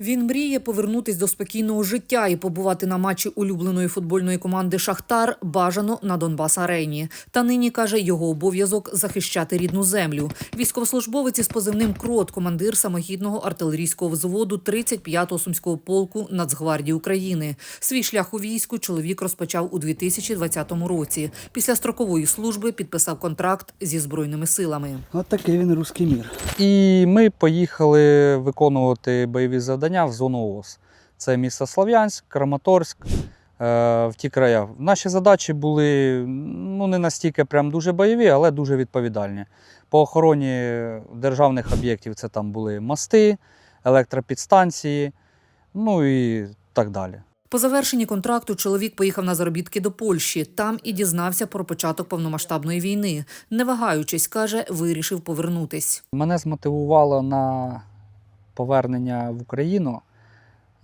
Він мріє повернутись до спокійного життя і побувати на матчі улюбленої футбольної команди Шахтар бажано на Донбас Арені. Та нині каже його обов'язок захищати рідну землю. Військовослужбовець із позивним Крот, командир самохідного артилерійського взводу 35-го сумського полку Нацгвардії України. Свій шлях у війську чоловік розпочав у 2020 році. Після строкової служби підписав контракт зі збройними силами. От такий він руський мір. І ми поїхали виконувати бойові завдання в зону ООС. Це місто Слов'янськ, Краматорськ, е, в ті края. Наші задачі були ну, не настільки прям дуже бойові, але дуже відповідальні. По охороні державних об'єктів це там були мости, електропідстанції, ну і так далі. По завершенні контракту чоловік поїхав на заробітки до Польщі. Там і дізнався про початок повномасштабної війни. Не вагаючись, каже, вирішив повернутись. Мене змотивувало на повернення в Україну.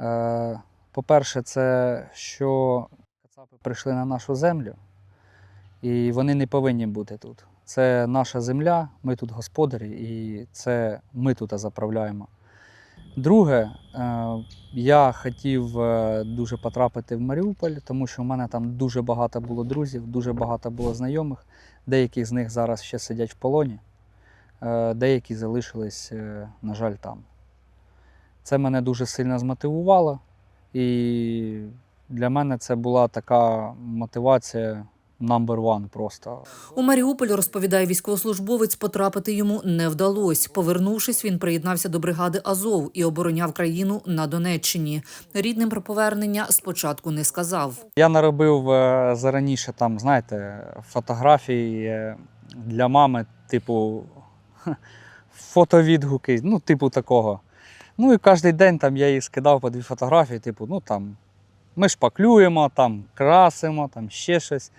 Е, По-перше, це що кацапи прийшли на нашу землю, і вони не повинні бути тут. Це наша земля, ми тут господарі, і це ми тут заправляємо. Друге, е, я хотів е, дуже потрапити в Маріуполь, тому що в мене там дуже багато було друзів, дуже багато було знайомих. Деякі з них зараз ще сидять в полоні, деякі залишились, на жаль, там. Це мене дуже сильно змотивувало, і для мене це була така мотивація number one просто. У Маріуполь, розповідає військовослужбовець, потрапити йому не вдалося. Повернувшись, він приєднався до бригади Азов і обороняв країну на Донеччині. Рідним про повернення спочатку не сказав. Я наробив е, зараніше там, знаєте, фотографії е, для мами, типу фотовідгуки, ну, типу такого. Ну і кожен день там я їй скидав по дві фотографії, типу, ну там ми шпаклюємо, там красимо, там ще щось.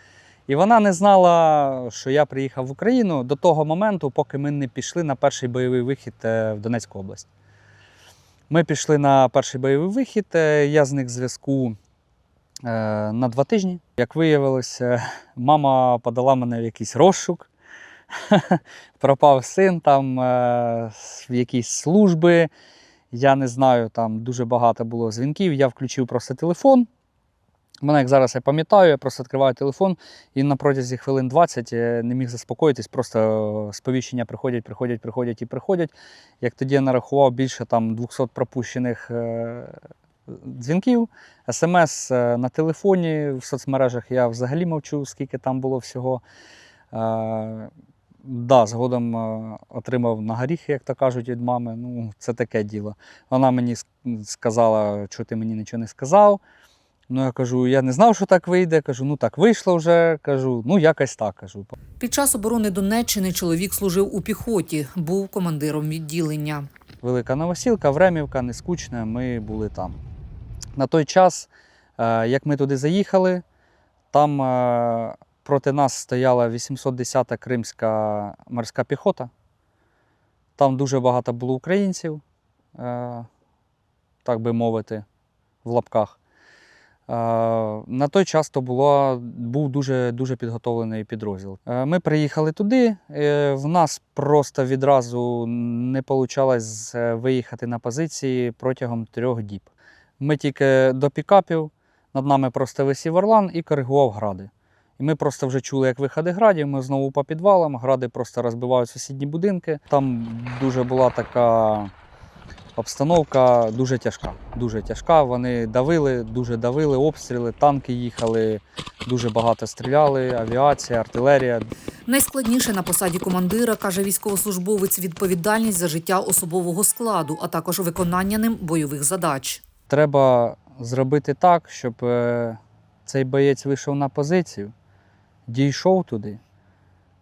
І вона не знала, що я приїхав в Україну до того моменту, поки ми не пішли на перший бойовий вихід е, в Донецьку область. Ми пішли на перший бойовий вихід, е, я зник зв'язку е, на два тижні. Як виявилося, мама подала мене в якийсь розшук. Пропав син там в якісь служби. Я не знаю, там дуже багато було дзвінків. Я включив просто телефон. Мене, як зараз я пам'ятаю, я просто відкриваю телефон і на протязі хвилин 20 не міг заспокоїтись, просто сповіщення приходять, приходять, приходять і приходять. Як тоді я нарахував більше там 200 пропущених е, дзвінків, смс е, на телефоні, в соцмережах я взагалі мовчу, скільки там було всього. Да, згодом е, отримав на горіхи, як то кажуть, від мами. Ну, це таке діло. Вона мені сказала, що ти мені нічого не сказав. Ну, я кажу, я не знав, що так вийде. Кажу, ну так вийшло вже. Кажу, ну якось так кажу. Під час оборони Донеччини чоловік служив у піхоті, був командиром відділення. Велика Новосілка, Времівка, Нескучна, ми були там. На той час, е, як ми туди заїхали, там е, проти нас стояла 810-та Кримська морська піхота. Там дуже багато було українців, е, так би мовити, в лапках. Е, На той час то було, був дуже, дуже підготовлений підрозділ. Е, Ми приїхали туди. В нас просто відразу не вийшло виїхати на позиції протягом трьох діб. Ми тільки до пікапів, над нами просто висів орлан і коригував гради. І ми просто вже чули, як виходи градів. Ми знову по підвалам, гради просто розбивають сусідні будинки. Там дуже була така обстановка дуже тяжка. Дуже тяжка. Вони давили, дуже давили, обстріли, танки їхали, дуже багато стріляли, авіація, артилерія. Найскладніше на посаді командира, каже військовослужбовець, відповідальність за життя особового складу, а також виконання ним бойових задач. Треба зробити так, щоб е, цей боєць вийшов на позицію, дійшов туди,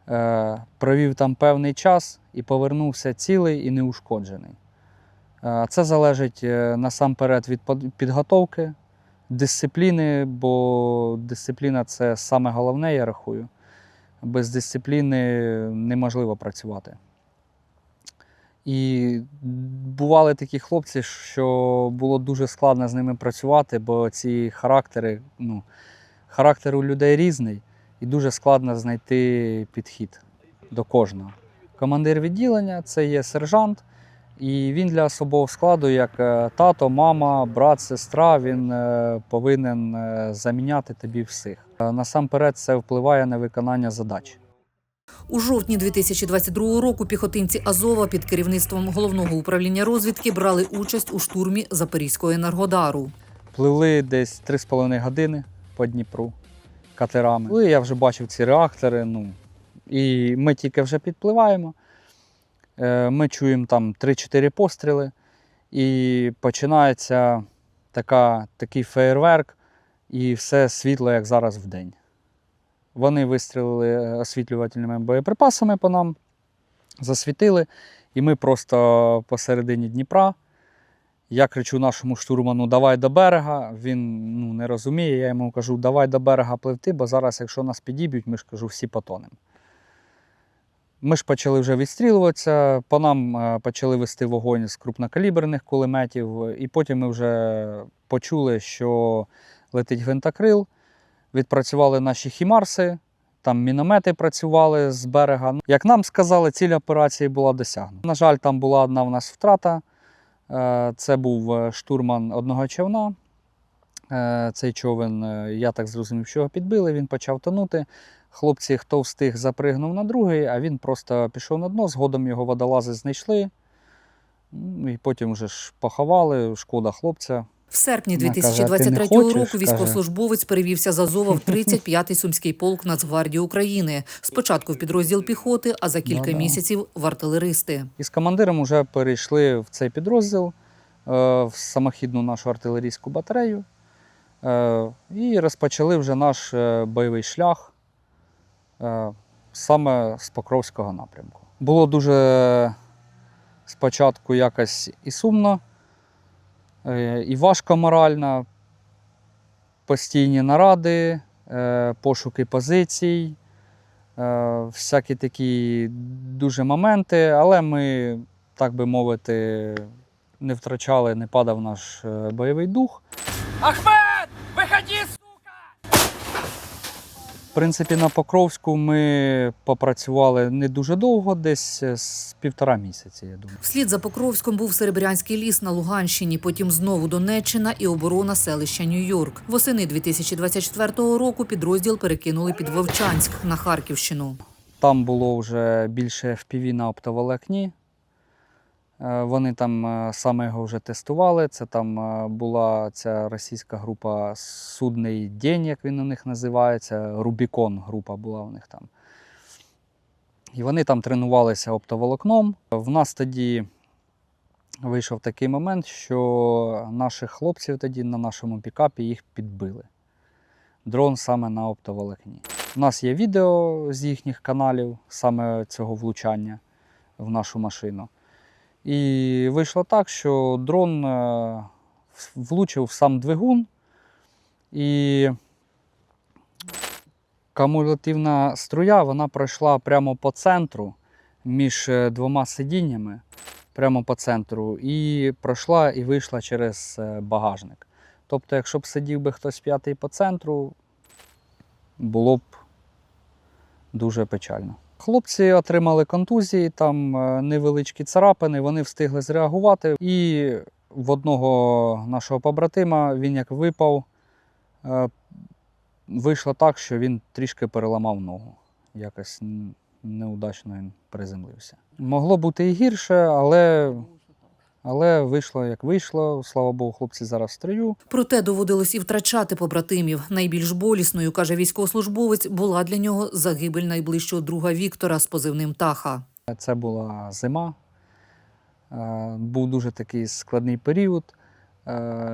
е, провів там певний час і повернувся цілий і неушкоджений. Е, Це залежить е, насамперед від підготовки, дисципліни, бо дисципліна це саме головне, я рахую. Без дисципліни неможливо працювати. І бували такі хлопці, що було дуже складно з ними працювати, бо ці характери, ну, характер у людей різний, і дуже складно знайти підхід до кожного. Командир відділення це є сержант, І він для особового складу, як е, тато, мама, брат, сестра, він е, повинен е, заміняти тобі всіх. Насамперед, це впливає на виконання задач. У жовтні 2022 року піхотинці Азова під керівництвом головного управління розвідки брали участь у штурмі Запорізького енергодару. Пливли десь 3,5 години по Дніпру катерами. Коли я вже бачив ці реактори, ну, і ми тільки вже підпливаємо. Е, Ми чуємо там 3-4 постріли, і починається така, такий феєрверк, і все світло, як зараз в день. Вони вистрілили е, освітлювальними боєприпасами по нам, засвітили, і ми просто посередині Дніпра. Я кричу нашому штурману давай до берега. Він ну, не розуміє. Я йому кажу, давай до берега пливти, бо зараз, якщо нас підіб'ють, ми ж кажу, всі потонемо. Ми ж почали вже відстрілюватися, по нам е, почали вести вогонь з крупнокаліберних кулеметів, і потім ми вже почули, що летить гвинтокрил. Відпрацювали наші хімарси, там міномети працювали з берега. Як нам сказали, ціль операції була досягнута. На жаль, там була одна в нас втрата. Е, Це був е, штурман одного човна. Е, Цей човен, я так зрозумів, що його підбили, він почав тонути. Хлопці, хто встиг, запригнув на другий, а він просто пішов на дно. Згодом його водолази знайшли. І потім вже ж поховали, шкода хлопця. В серпні 2023 «А ти не хочеш?» року військовослужбовець перевівся з Азова в 35-й сумський полк Нацгвардії України. Спочатку в підрозділ піхоти, а за кілька місяців в артилеристи. І з командиром вже перейшли в цей підрозділ, е, в самохідну нашу артилерійську батарею. е, І розпочали вже наш е, бойовий шлях саме з Покровського напрямку. Було дуже спочатку якось і сумно, і важко морально, постійні наради, е, пошуки позицій, е, всякі такі дуже моменти, але ми, так би мовити, не втрачали, не падав наш е, бойовий дух. Ахмед, принципі, на Покровську ми попрацювали не дуже довго, десь е, з півтора місяці, я думаю. Вслід за Покровськом був Серебрянський ліс на Луганщині, потім знову Донеччина і оборона селища Нью-Йорк. Восени 2024 року підрозділ перекинули під Вовчанськ на Харківщину. Там було вже більше FPV на оптоволокні. Е, Вони там е, саме його вже тестували. Це там е, була ця російська група Судний день, як він у них називається. Рубікон група була у них там. І вони там тренувалися оптоволокном. В нас тоді вийшов такий момент, що наших хлопців тоді на нашому пікапі їх підбили. Дрон саме на оптоволокні. У нас є відео з їхніх каналів саме цього влучання в нашу машину. І вийшло так, що дрон е, влучив в сам двигун, і кумулятивна струя вона пройшла прямо по центру між е, двома сидіннями, прямо по центру, і пройшла і вийшла через е, багажник. Тобто, якщо б сидів би хтось п'ятий по центру, було б дуже печально. Хлопці отримали контузії, там е, невеличкі царапини, вони встигли зреагувати. І в одного нашого побратима він як випав, е, вийшло так, що він трішки переламав ногу. Якось неудачно він приземлився. Могло бути і гірше, але, але вийшло як вийшло. Слава Богу, хлопці зараз в строю. Проте доводилось і втрачати побратимів. Найбільш болісною, каже військовослужбовець, була для нього загибель найближчого друга Віктора з позивним Таха. Це була зима. Е, Був дуже такий складний період. Е,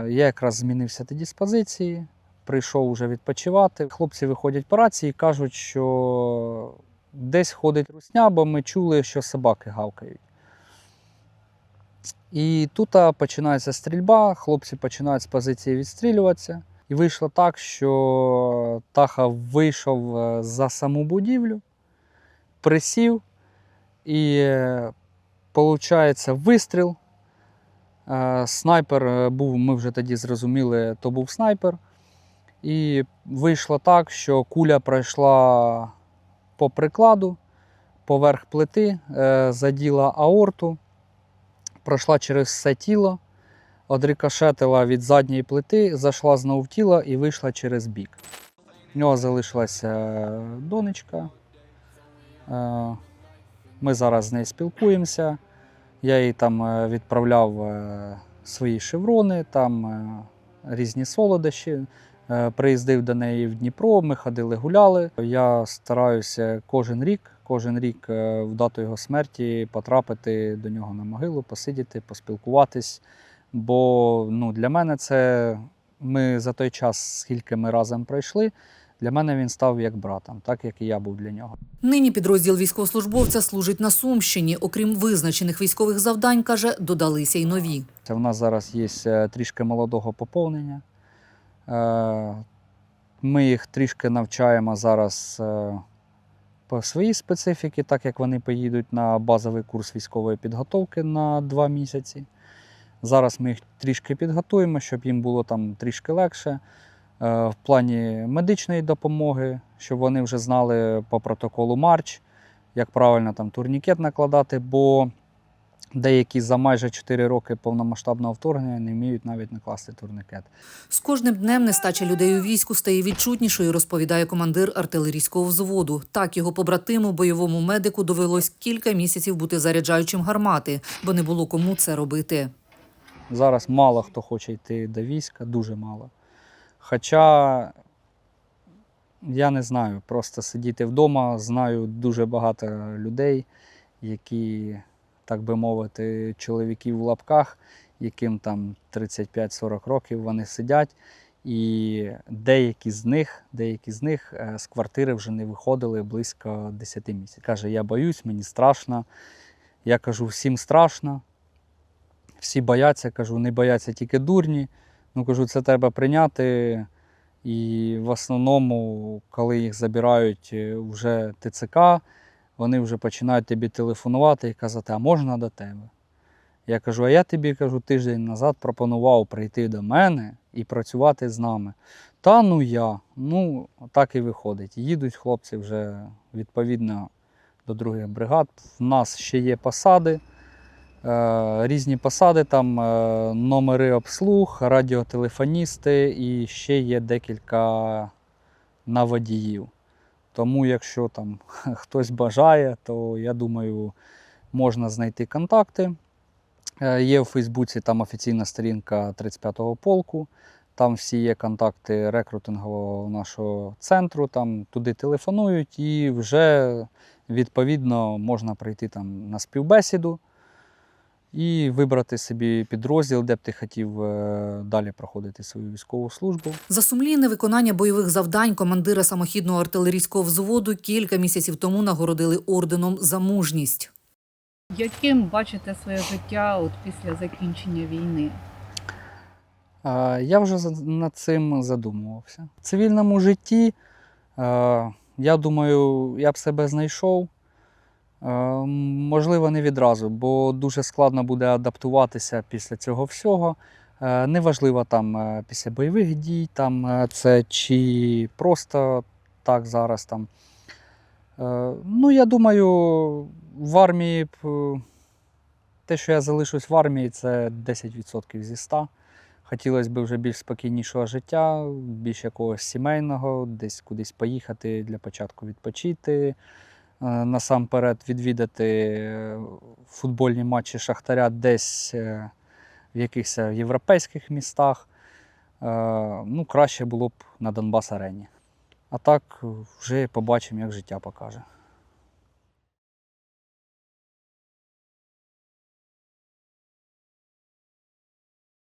Я якраз змінився тоді з позиції, прийшов вже відпочивати. Хлопці виходять по рації і кажуть, що десь ходить русня, бо ми чули, що собаки гавкають. І тут починається стрільба, хлопці починають з позиції відстрілюватися. І вийшло так, що Таха вийшов е, за саму будівлю, присів, і виходить вистріл. Е, Снайпер е, був, ми вже тоді зрозуміли, то був снайпер. І вийшло так, що куля пройшла по прикладу, поверх плити, е, заділа аорту. Пройшла через все тіло, одрикошетила від задньої плити, зайшла знову в тіло і вийшла через бік. У нього залишилася донечка. Е, Ми зараз з нею спілкуємося. Я їй там е, відправляв е, свої шеврони, там е, різні солодощі. Е, Приїздив до неї в Дніпро, ми ходили, гуляли. Я стараюся кожен рік, кожен рік е, в дату його смерті потрапити до нього на могилу, посидіти, поспілкуватись. Бо ну, для мене це ми за той час, скільки ми разом пройшли, для мене він став як братом, так як і я був для нього. Нині підрозділ військовослужбовця служить на Сумщині. Окрім визначених військових завдань, каже, додалися й нові. Це в нас зараз є е, трішки молодого поповнення. Е, Ми їх трішки навчаємо зараз по своїй специфіці, так як вони поїдуть на базовий курс військової підготовки на два місяці. Зараз ми їх трішки підготуємо, щоб їм було там трішки легше. Е, В плані медичної допомоги, щоб вони вже знали по протоколу Марч, як правильно там турнікет накладати, бо Деякі за майже 4 роки повномасштабного вторгнення не вміють навіть накласти турникет. З кожним днем нестача людей у війську стає відчутнішою, розповідає командир артилерійського взводу. Так його побратиму, бойовому медику, довелось кілька місяців бути заряджаючим гармати, бо не було кому це робити. Зараз мало хто хоче йти до війська, дуже мало. Хоча я не знаю, просто сидіти вдома, знаю дуже багато людей, які, так би мовити, чоловіків в лапках, яким там 35-40 років вони сидять. І деякі з них, деякі з них е, з квартири вже не виходили близько 10 місяців. Каже, я боюсь, мені страшно. Я кажу, всім страшно. Всі бояться, кажу, не бояться тільки дурні. Ну, кажу, це треба прийняти. І в основному, коли їх забирають е, вже ТЦК, вони вже починають тобі телефонувати і казати, а можна до тебе? Я кажу, а я тобі кажу, тиждень назад пропонував прийти до мене і працювати з нами. Та ну я. Ну, так і виходить. Їдуть хлопці вже відповідно до других бригад. В нас ще є посади. Е, різні посади, там е, номери обслуг, радіотелефоністи і ще є декілька на водіїв. Тому, якщо там хтось бажає, то я думаю, можна знайти контакти. Е, Є у Фейсбуці там офіційна сторінка 35-го полку. Там всі є контакти рекрутингового нашого центру, там туди телефонують і вже відповідно можна прийти там на співбесіду і вибрати собі підрозділ, де б ти хотів е, далі проходити свою військову службу. За сумлінне виконання бойових завдань командира самохідного артилерійського взводу кілька місяців тому нагородили орденом за мужність. Яким бачите своє життя от після закінчення війни? Я вже над цим задумувався. В цивільному житті, я думаю, я б себе знайшов. Е, Можливо, не відразу, бо дуже складно буде адаптуватися після цього всього. Е, Неважливо там е, після бойових дій, там це чи просто так зараз там. Ну, я думаю, в армії те, що я залишусь в армії, це 10% зі 100. Хотілося б вже більш спокійнішого життя, більш якогось сімейного, десь кудись поїхати для початку відпочити. Е, Насамперед відвідати е, футбольні матчі Шахтаря десь е, в якихось європейських містах. Ну, краще було б на Донбас арені. А так вже побачимо, як життя покаже.